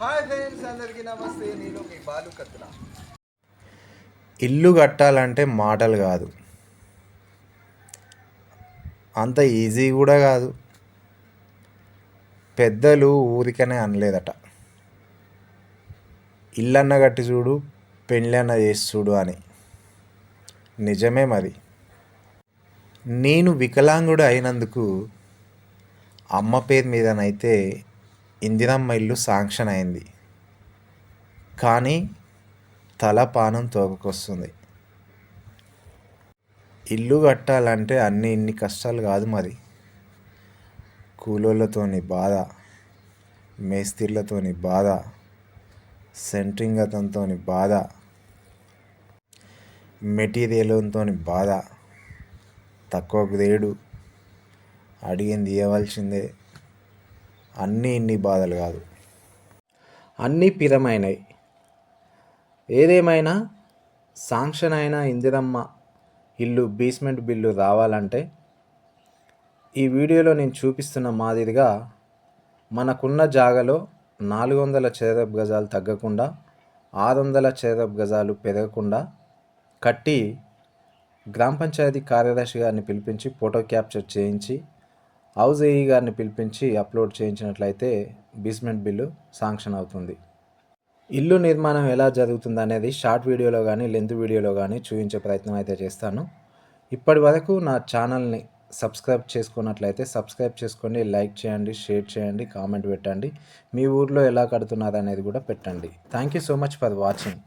Hi friends అందరికీ నమస్తే. నేను మీ బాలు కత్తుల. ఇల్లు కట్టాలంటే మాటలు కాదు. అంత ఈజీ కూడా కాదు. పెద్దలు ఊరికనే అనలేదట. ఇల్లన్న కట్టి చూడు పెళ్ళన్న చేసి చూడు అని. నిజమే మరి. నేను వికలాంగుడు అయినందుకు అమ్మ పేరు మీదనైతే ఇందిరమ్మ ఇల్లు శాంక్షన్ అయింది. కానీ తలపానం తోకకొస్తుంది. ఇల్లు కట్టాలంటే అన్ని ఇన్ని కష్టాలు కాదు మరి. కూలోళ్ళతోని బాధ మేస్త్రీలతోని బాధ సెంట్రింగ్ అతనితో బాధ మెటీరియల్తో బాధ తక్కువ గ్రేడు అడిగింది ఇవ్వవలసిందే అన్నీ ఇన్ని బాధలు కాదు. అన్నీ పిరమైనవి ఏదేమైనా శాంక్షన్ అయిన ఇందిరమ్మ ఇల్లు బేస్మెంట్ బిల్లు రావాలంటే ఈ వీడియోలో నేను చూపిస్తున్న మాదిరిగా మనకున్న జాగలో నాలుగు వందల చదరపు గజాలు తగ్గకుండా ఆరు వందల చదరపు గజాలు పెరగకుండా కట్టి గ్రామ పంచాయతీ కార్యదర్శి గారిని పిలిపించి ఫోటో క్యాప్చర్ చేయించి హౌస్ ఏఈ గారిని పిలిపించి అప్లోడ్ చేయించినట్లయితే బేస్మెంట్ బిల్లు శాంక్షన్ అవుతుంది. ఇల్లు నిర్మాణం ఎలా జరుగుతుంది అనేది షార్ట్ వీడియోలో కానీ లెంత్ వీడియోలో కానీ చూపించే ప్రయత్నం అయితే చేస్తాను. ఇప్పటి వరకు నా ఛానల్ని సబ్స్క్రైబ్ చేసుకున్నట్లయితే సబ్స్క్రైబ్ చేసుకోండి లైక్ చేయండి షేర్ చేయండి కామెంట్ పెట్టండి. మీ ఊర్లో ఎలా కడుతున్నారు అనేది కూడా పెట్టండి. Thank you so much for watching.